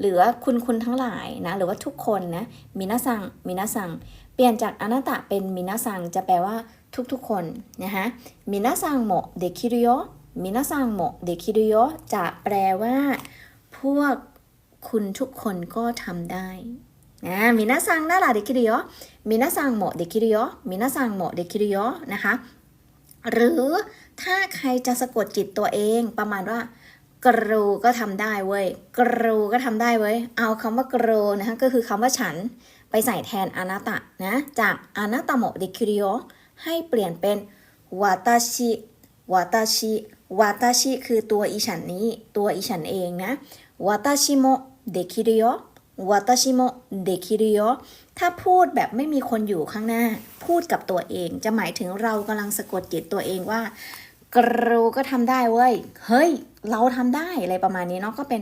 หรือว่าคุณคุณทั้งหลายนะหรือว่าทุกคนนะมินาซังมินาซังเปลี่ยนจากอนาตะเป็นมินาซังจะแปลว่าทุกๆคนนะคะมินาซังโมเดคิริโยมินาซังโมเดคิริโยจะแปลว่า พวกคุณทุกคนก็ทำได้นะมินาซังน่ารักเดคิริโยมินาซังโมเดคิริโยมินาซังโมเดคิริโยนะคะ หรือถ้าใครจะสะกดจิตตัวเองประมาณว่า กรูก็ทำได้เว้ยกรูก็ทำได้เว้ย เอาคำว่ากรูนะคะก็คือคำว่าฉันไปใส่แทนอนาตะนะจากอนาตโมเดคิริโอให้เปลี่ยนเป็นวาตาชิวาตาชิวาตาชิคือตัวอีฉันนี้ ตัวอีฉันเองนะวาตาชิโมเดคิริโอวาตาชิโมเดคิริโอถ้าพูดแบบไม่มีคนอยู่ข้างหน้า พูดกับตัวเอง จะหมายถึงเรากำลังสะกดจิตตัวเองว่า กรูก็ทำได้เว้ย เฮ้ย เราทำได้อะไรประมาณนี้เนาะก็เป็น